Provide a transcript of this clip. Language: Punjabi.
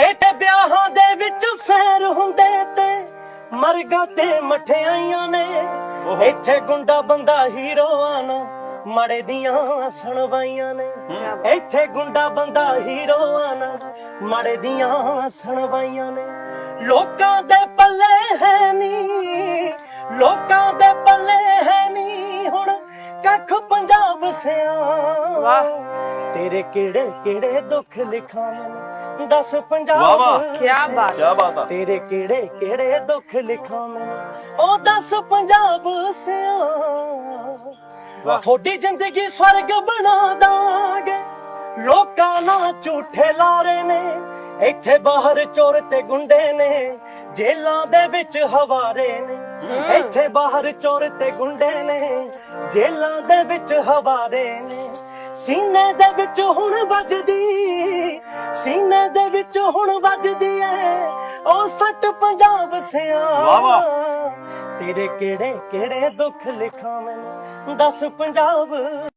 ਇਹ ਤੇ ਵਿਆਹਾਂ ਦੇ ਵਿੱਚ ਫੈਰ ਹੁੰਦੇ ਤੇ ਮਰਗਾ ਤੇ ਮਠਿਆਈਆਂ ਨੇ। ਇੱਥੇ ਗੁੰਡਾ ਬੰਦਾ ਹੀਰੋਆਂ ਨਾ ਮੜੇ ਦੀਆਂ ਸੁਣਵਾਈਆਂ ਨੇ। ਇੱਥੇ ਗੁੰਡਾ ਬੰਦਾ ਹੀਰੋਆਂ ਨਾ ਮੜੇ ਦੀਆਂ ਸੁਣਵਾਈਆਂ ਨੇ। ਲੋਕਾਂ ਦੇ ਪੱਲੇ ਹੈ ਨੀ ਲੋਕਾਂ ਦੇ ਪੱਲੇ ਹੈ ਨੀ ਹੁਣ ਕੱਖ ਪੰਜਾਬ ਸਿਆ। ਵਾਹ। ਤੇਰੇ ਕਿਹੜੇ ਕਿਹੜੇ ਦੁੱਖ ਲਿਖਾਂ ਮੈਂ ਦੱਸ ਪੰਜਾਬ। ਵਾਹ, ਵਾਹ। ਕਿਆ ਬਾਤ। ਕੀ ਬਾਤ ਆ। ਤੇਰੇ ਕਿਹੜੇ ਕਿਹੜੇ ਦੁੱਖ ਲਿਖਾਂ? ਮੈਂ ਉਹ ਦੱਸ ਪੰਜਾਬ ਸਿਆ ਵਾਹ। ਥੋੜੀ ਜ਼ਿੰਦਗੀ ਸਵਰਗ ਬਣਾ ਦਾਂਗੇ। ਲੋਕਾਂ ਨਾਲ ਝੂਠੇ ਲਾਰੇ ਨੇ। ਇੱਥੇ ਬਾਹਰ ਚੋਰ ਤੇ ਗੁੰਡੇ ਨੇ। ਜੇਲਾਂ ਦੇ ਵਿੱਚ ਹਵਾਰੇ ਨੇ। ਇੱਥੇ ਬਾਹਰ ਚੋਰ ਤੇ ਗੁੰਡੇ ਨੇ। ਜੇਲਾਂ ਦੇ ਵਿੱਚ ਹਵਾਰੇ ਨੇ। ਸੀਨੇ ਦੇ ਵਿੱਚ ਹੁਣ ਵੱਜਦੀ ਸੀਨੇ ਦੇ ਵਿੱਚ ਹੁਣ ਵੱਜਦੀ ਐ। ਉਹ ਸੱਟ ਪੰਜਾਬ ਸਿਆ। ਵਾਹ, ਵਾਹ। ਤੇਰੇ ਕਿਹੜੇ ਕਿਹੜੇ ਦੁੱਖ ਲਿਖਾਂ ਮੈਂ। ਦੱਸ ਪੰਜਾਬ।